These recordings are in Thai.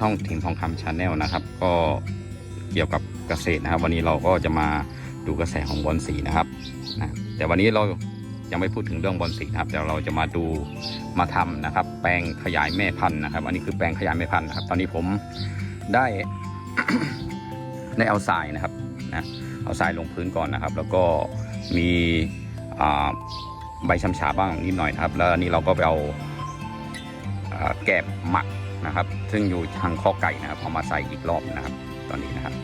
วันนี้ท่องถิ่นทองคำชาแนลนะครับ ก็เกี่ยวกับเกษตรนะครับ วันนี้เราก็จะมาดูกระแสของบอลสีนะครับนะแต่วันนี้เรายังไม่พูดถึงเรื่องบอลสีนะครับแต่เราจะมาดูมาทำนะครับ แปลงขยายแม่พันธุ์นะครับ อันนี้คือแปลงขยายแม่พันธุ์นะครับ ตอนนี้ผมได้ได้เอาทรายนะครับนะเอาทรายลงพื้นก่อนนะครับ แล้วก็มีใบชำฉาบ้างนิดหน่อยนะครับ แล้วอันนี้เราก็ไปเอาอ่าแกบหมัก นะครับ ซึ่งอยู่ทางข้อไก่นะครับเอามาใส่อีกรอบนะครับ ตอนนี้นะครับ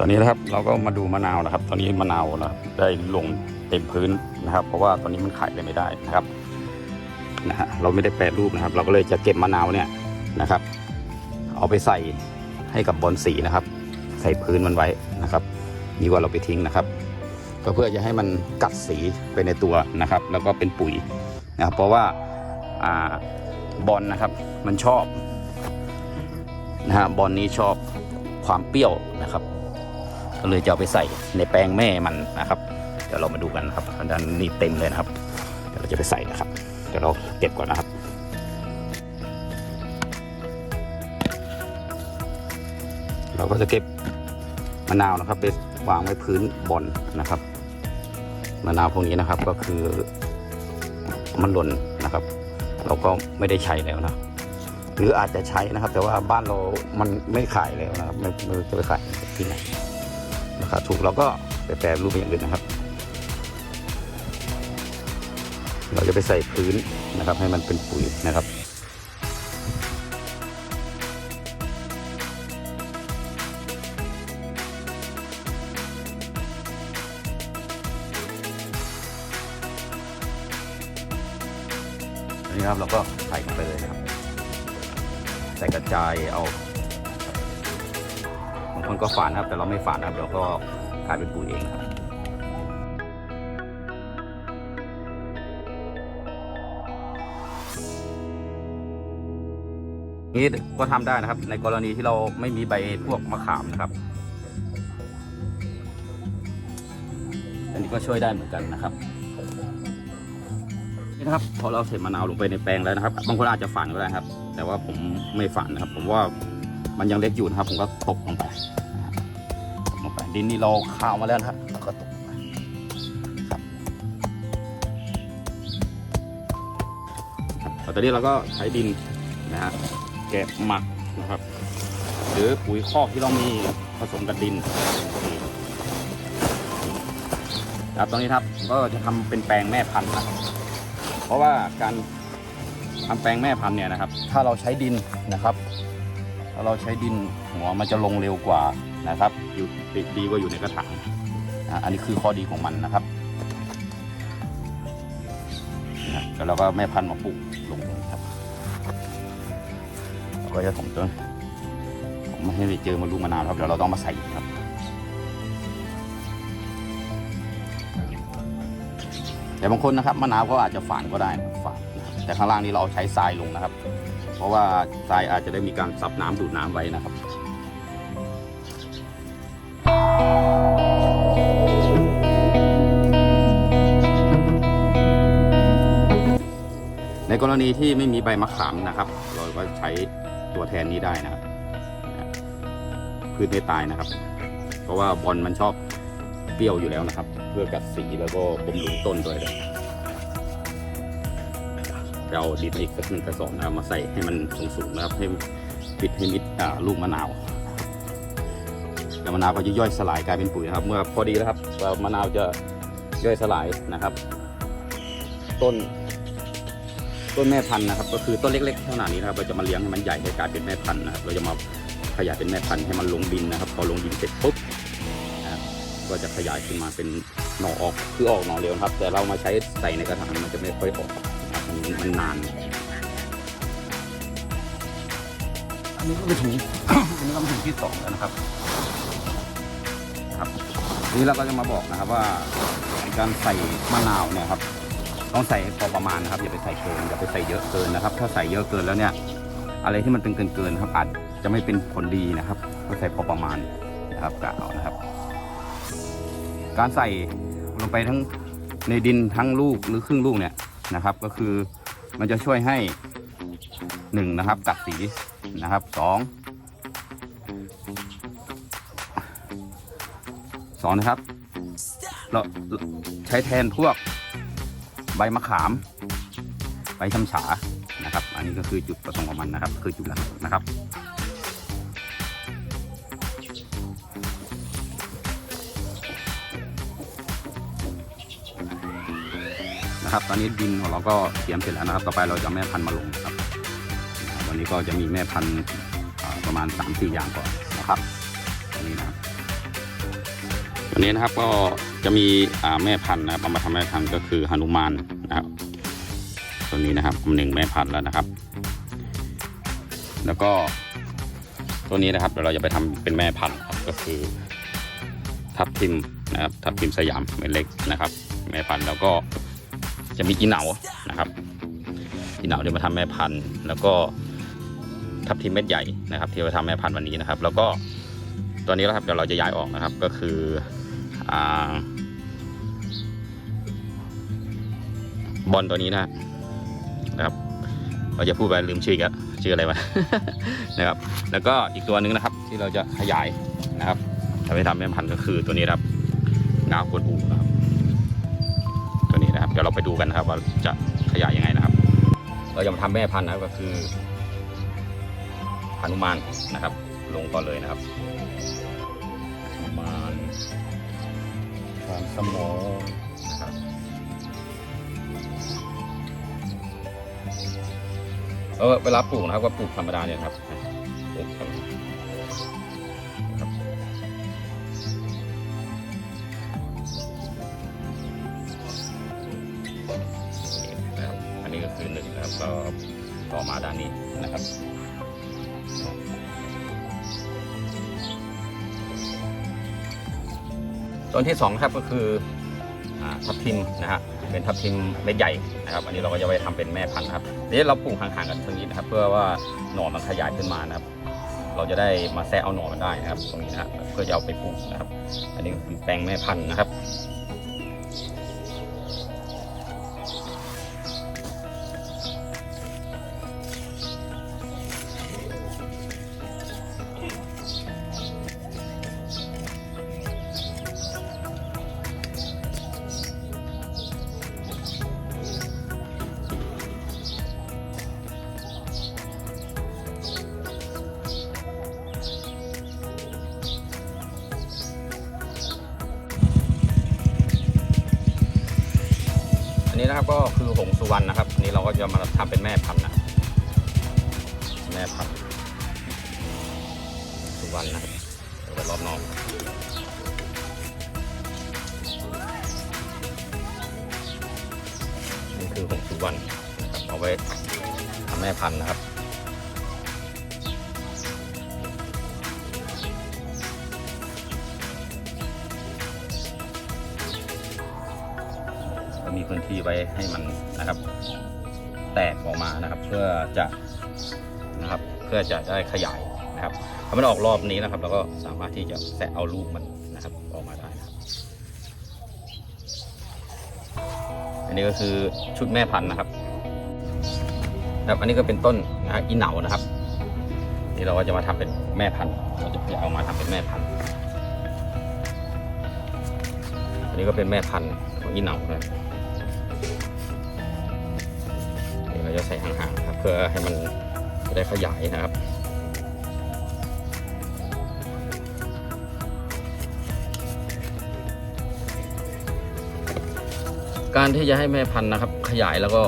ตอนนี้นะครับเราก็มาดูมะนาวนะครับ ตอนนี้มะนาวนะได้ลงเต็มพื้น นะครับ เพราะว่าตอนนี้มันขายเลยไม่ได้นะครับนะฮะเราไม่ได้แปรรูปนะครับ เราก็เลยจะเก็บมะนาวเนี่ยนะครับ เอาไปใส่ให้กับบอลสีนะครับ ใส่พื้นมันไว้นะครับดีกว่าเราไปทิ้งนะครับ ก็เพื่อจะให้มันกัดสีไปในตัวนะครับ แล้วก็เป็นปุ๋ยนะครับ เพราะว่าอ่าบอลนะครับมันชอบนะฮะบอลนี้ชอบความเปรี้ยวนะครับ ก็เลยจะเอาไปใส่ในแปลงแม่มันนะครับ เดี๋ยวเรามาดูกันนะครับอันนั้นนี่เต็มเลยนะครับ เดี๋ยวเราจะไปใส่นะครับ เดี๋ยวเราเก็บก่อนนะครับเราก็จะเก็บมะนาวนะครับไปวางไว้พื้นบอลนะครับมะนาวพวกนี้นะครับก็คือมันหล่นนะครับ เราก็ไม่ได้ใช้แล้วนะหรืออาจจะใช้นะครับ แต่ว่าบ้านเรามันไม่ขายแล้วนะครับไม่ไม่จะไปขายที่ไหนราคาถูกเราก็ไปแปรรูปอย่างอื่นนะครับ เราจะไปใส่พื้นนะครับ ให้มันเป็นปุ๋ยนะครับนนี้ครับเราก็ใส่ไปเลยนะครับใส่กระจายเอาบางคนก็ฝานครับ แต่เราไม่ฝานครับเราก็กลายเป็นปุ๋ยเองครับ นี่ก็ทำได้นะครับ ในกรณีที่เราไม่มีใบพวกมะขามนะครับ อันนี้ก็ช่วยได้เหมือนกันนะครับนี่นะครับพอเราเสร็จมะนาวลงไปในแปลงแล้วนะครับบางคนอาจจะฝันก็ได้ครับ แต่ว่าผมไม่ฝันนะครับ ผมว่ามันยังเล็กอยู่นะครับ ผมก็ตกลงไปตกลงไปดินนี่เราข้าวมาแล้วนะครับแล้วก็ตกไปครับครับตอนนี้เราก็ใช้ดินนะฮะ แกะหมักนะครับ หรือปุ๋ยคอกที่เรามีผสมกับดินครับตอนนี้ครับก็จะทำเป็นแปลงแม่พันธุ์นะครับเพราะว่าการทำแปลงแม่พันธุ์เนี่ยนะครับ ถ้าเราใช้ดินนะครับ ถ้าเราใช้ดินหัวมันจะลงเร็วกว่านะครับ อยู่ดีดีกว่าอยู่ในกระถางอันนี้คือข้อดีของมันนะครับแล้วเราก็แม่พันธุ์มาปลูกลงครับ ก็จะถมต้นผมไม่ให้ไปเจอมาลูกมะนาวครับเดี๋ยวเราต้องมาใส่ครับแต่บางคนนะครับมะนาวก็อาจจะฝานก็ได้ฝานแต่ข้างล่างนี้เราเอาใช้ทรายลงนะครับ เพราะว่าทรายอาจจะได้มีการซับน้ำดูดน้ำไว้นะครับในกรณีที่ไม่มีใบมะขามนะครับ เราก็ใช้ ตัวแทนนี้ได้นะครับพืชไม่ตายนะครับ เพราะว่าบอลมันชอบเปรี้ยวอยู่แล้วนะครับ เพื่อกัดสีแล้วก็บำรุงต้นด้วยเลยเราดินอีกสักหนึ่งกระสอบนะครับมาใส่ให้มันสูงๆนะครับให้ปิดให้มิดลูกมะนาวแล้วมะนาวก็จะย่อยสลายกลายเป็นปุ๋ยนะครับ เมื่อพอดีแล้วครับมะนาวจะย่อยสลายนะครับ ต้น ต้นแม่พันธุ์นะครับ ก็คือต้นเล็กๆเท่านี้นะครับ เราจะมาเลี้ยงให้มันใหญ่ให้กลายเป็นแม่พันธุ์นะครับ เราจะมาขยายเป็นแม่พันธุ์ให้มันลงดินนะครับ พอลงดินเสร็จปุ๊บนะครับก็จะขยายขึ้นมาเป็นหน่อออกคือออกหน่อเร็วนะครับ แต่เรามาใช้ใส่ในกระถางมันจะไม่ค่อยออกนะครับมันมันนาน อันนี้ก็เป็นถุงอันนี้ก็เป็นถุงที่สองแล้วนะครับครับทีนี้เราก็จะมาบอกนะครับว่าในการใส่มะนาวเนี่ยครับ ต้องใส่พอประมาณนะครับอย่าไปใส่เกินอย่าไปใส่เยอะเกินนะครับ ถ้าใส่เยอะเกินแล้วเนี่ย อะไรที่มันเป็นเกินเกินครับอาจจะไม่เป็นผลดีนะครับก็ใส่พอประมาณนะครับกะเอานะครับ การใส่ลงไปทั้งในดินทั้งลูกหรือครึ่งลูกเนี่ยนะครับ ก็คือมันจะช่วยให้หนึ่งนะครับกัดสีนะครับสองสองนะครับเราใช้แทนพวก ใบมะขาม ใบชำฉานะครับ อันนี้ก็คือจุดประสงค์ของมันนะครับ คือจุดหลักนะครับนะครับ ตอนนี้ดินของเราก็เตรียมเสร็จแล้วนะครับ ต่อไปเราจะแม่พันธุ์มาลงนะครับ วันนี้ก็จะมีแม่พันธุ์ประมาณ3-4อย่างก่อนนะครับ วันนี้นะครับก็จะมีแม่พันธุ์นะครับเอามาทำแม่พันธุ์ก็คือหนุมานนะครับตัวนี้นะครับหนึ่งแม่พันธุ์แล้วนะครับ แล้วก็ตัวนี้นะครับเดี๋ยวเราจะไปทำเป็นแม่พันธุ์ครับก็คือ ทับทิมนะครับทับทิมสยามเม็ดเล็กนะครับ แม่พันธุ์แล้วก็จะมีอีเหนานะครับอีเหนาที่มาทำแม่พันธุ์ แล้วก็ทับทิมเม็ดใหญ่นะครับ ที่มาทำแม่พันธุ์วันนี้นะครับ แล้วก็ตัวนี้นะครับเดี๋ยวเราจะย้ายออกนะครับก็คือ บอลตัวนี้นะนะครับ เราจะพูดไปลืมชื่อกแล้วชื่ออะไรวะนะครับ แล้วก็อีกตัวหนึงนะครับ ที่เราจะขยายนะครับจะไปทำแม่พันธุ์ก็คือตัวนี้ครับงาวกวนอูนะครับ ตัวนี้นะครับเดี๋ยวเราไปดูกันนะครับ ว่าจะขยายยังไงนะครับ เราจะมาทำแม่พันธุ์นะก็คือหนุมานนะครับ ลงก่อนเลยนะครับ สมองนะครับเออเวลาปลูกนะครับก็ปลูกธรรมดาเนี่ยครับปลูกธรรมดาครับอันนี้ก็คือหนึ่งนะครับก็ต่อมาด้านนี้นะครับ ต้นที่สองครับก็คือทับทิมนะฮะเป็นทับทิมเม็ดใหญ่นะครับ อันนี้เราก็จะไปทำเป็นแม่พันธุ์ครับนี้เราปลูกห่างๆกันตรงนี้นะครับ เพื่อว่าหน่อมันขยายขึ้นมานะครับ เราจะได้มาแซะเอาหน่อมันได้นะครับ ตรงนี้นะเพื่อจะเอาไปปลูกนะครับ อันนี้คือแปลงแม่พันธุ์นะครับ นะครับ ก็คือหงสุวรรณนะครับอันนี้เราก็จะมาทำเป็นแม่พันธุ์นะแม่พันธุ์สุวรรณนะครับเดี๋ยวรอบนอกนี่คือหงสุวรรณนะครับเอาไว้ทำแม่พันธุ์นะครับ พื้นที่ไว้ให้มันนะครับ แตกออกมานะครับ เพื่อจะนะครับเพื่อจะได้ขยายนะครับถ้ามันออกรอบนี้นะครับเราก็สามารถที่จะแสะเอาลูกมันนะครับออกมาได้นะครับ อันนี้ก็คือชุดแม่พันธุ์นะครับครับอันนี้ก็เป็นต้นนะอีเหนานะครับนี่เราก็จะมาทำเป็นแม่พันธุ์เราจะเอามาทำเป็นแม่พันธุ์อันนี้ก็เป็นแม่พันธุ์ของอีเหนานะ ใส่ห่างๆนะครับ เพื่อให้มันได้ขยายนะครับการที่จะให้แม่พันธุ์นะครับ ขยายแล้วก็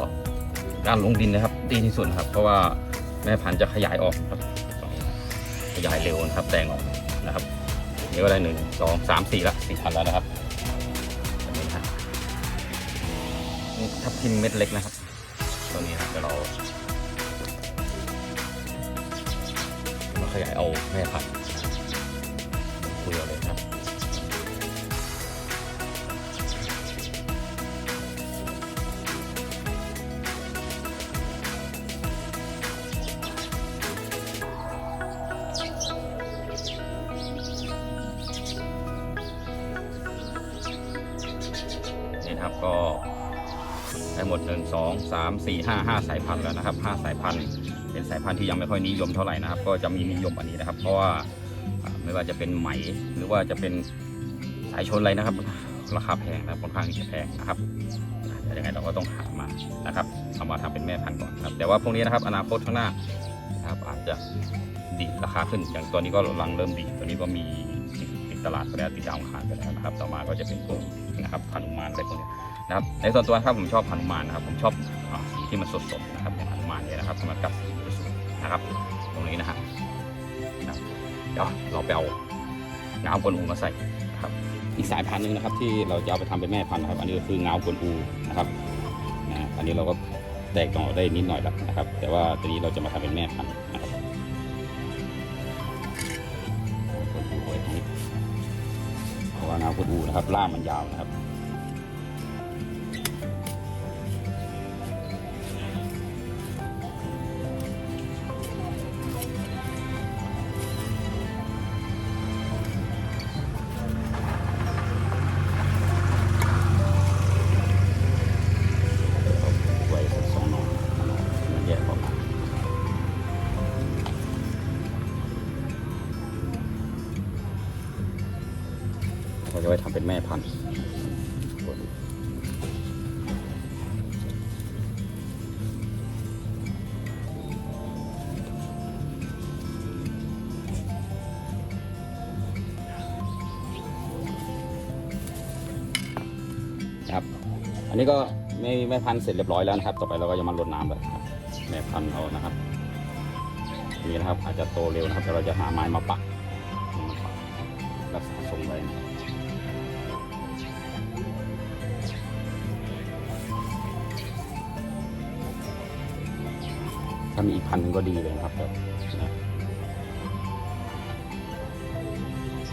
การลงดินนะครับ ดีที่สุดครับ เพราะว่าแม่พันธุ์จะขยายออกครับ ขยายเร็วนะครับ แตงออกนะครับนี่ก็ได้หนึ่งสองสามสี่ละสี่พันแล้วนะครับทับทิมเม็ดเล็กนะครับ ตรงนี้นะเดี๋ยวเรามาขยายเอาแม่พันธุ์คุยเอาเลยครันี่ครับก็ ได้หมดหนึ่งสองสามสี่ห้าห้าสายพันธุ์แล้วนะครับห้าสายพันธุ์ เป็นสายพันธุ์ที่ยังไม่ค่อยนิยมเท่าไหร่นะครับ ก็จะมีนิยมอันนี้นะครับ เพราะว่าไม่ว่าจะเป็นไหมหรือว่าจะเป็นสายชนอะไรนะครับ ราคาแพงนะค่อนข้างที่จะแพงนะครับแต่ยังไงเราก็ต้องหามานะครับเอามาทำเป็นแม่พันธุ์ก่อนครับแต่ว่าพวกนี้นะครับอนาคตข้างหน้านะครับอาจจะดีราคาขึ้นอย่างตัวนี้ก็กำลังเริ่มดีตัวนี้ก็มีติดตลาดไปแล้วติดดาวอังคารไปแล้วนะครับ ต่อมาก็จะเป็นพวกนะครับพันุมานอะไรพวกนี้ นะครับในส่วนตัวนะครับผมชอบพันุมานนะครับ ผมชอบสีที่มันสดๆนะครับอย่างพันุมานเนี่ยนะครับสำหรับกับสีสวยๆนะครับ ตรงนี้นะฮะเดี๋ยวเราไปเอาน้ำกวนอูมาใส่นะครับอีกสายพันธุ์หนึ่งนะครับ ที่เราจะเอาไปทำเป็นแม่พันธุ์นะครับ อันนี้ก็คือเงากวนอูนะครับนะอันนี้เราก็แตกหน่อได้นิดหน่อยแล้วนะครับ แต่ว่าตัวนี้เราจะมาทำเป็นแม่พันธุ์นะครับกวนอูไว้ตรงนี้เพราะว่าเงากวนอูนะครับล่ามันยาวนะครับ ไว้ทำเป็นแม่พันธุ์ครับ อันนี้ก็แม่แม่พันธุ์เสร็จเรียบร้อยแล้วนะครับ ต่อไปเราก็จะมารดน้ำเลยครับแม่พันธุ์เอานะครับนนี้นะครับอาจจะโตเร็วนะครับแต่เราจะหาไม้มาปักามีอีกพันหนึ่งก็ดีเลยนะครับแบบนะ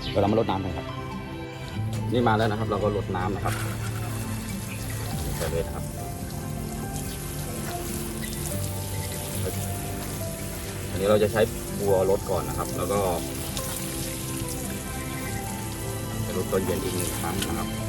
เดี๋ยวเรามาลดน้ำกันครับ นี่มาแล้วนะครับ เราก็ลดน้ำนะครับไปเลยนะครับอันนี้เราจะใช้บัวรดก่อนนะครับ แล้วก็จะรดตอนเย็นอีกหนึ่งครั้งนะครับ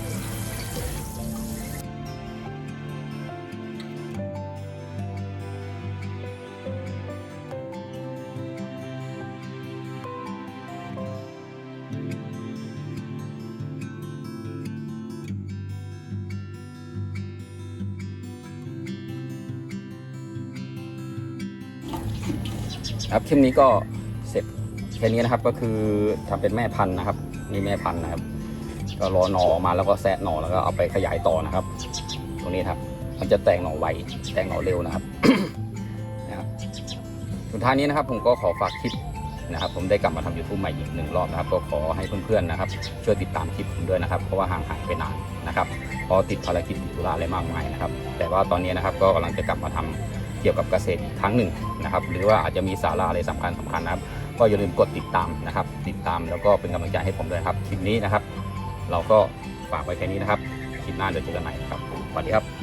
ครับคลิปนี้ก็เสร็จแค่นี้นะครับก็คือทำเป็นแม่พันธุ์นะครับนี่แม่พันธุ์นะครับ ก็รอหน่อออกมาแล้วก็แซะหน่อแล้วก็เอาไปขยายต่อนะครับ ตรงนี้ครับ มันจะแตกหน่อไวแตกหน่อเร็วนะครับนะครับสุดท้ายนี้นะครับ ผมก็ขอฝากคลิปนะครับ ผมได้กลับมาทำ YouTube ใหม่อีกหนึ่งรอบนะครับ ก็ขอให้เพื่อนๆนะครับ ช่วยติดตามคลิปผมด้วยนะครับ เพราะว่าห่างหายไปนานนะครับเพราะติดภารกิจติดธุระอะไรมากมายนะครับ แต่ว่าตอนนี้นะครับก็กำลังจะกลับมาทำ เกี่ยวกับเกษตรอีกครั้งหนึ่งนะครับ หรือว่าอาจจะมีสาระอะไรสำคัญสำคัญนะครับ ก็อย่าลืมกดติดตามนะครับ ติดตามแล้วก็เป็นกำลังใจให้ผมด้วยครับคลิปนี้นะครับ เราก็ฝากไว้แค่นี้นะครับคลิปหน้าเดี๋ยวเจอกันใหม่ครับสวัสดีครับ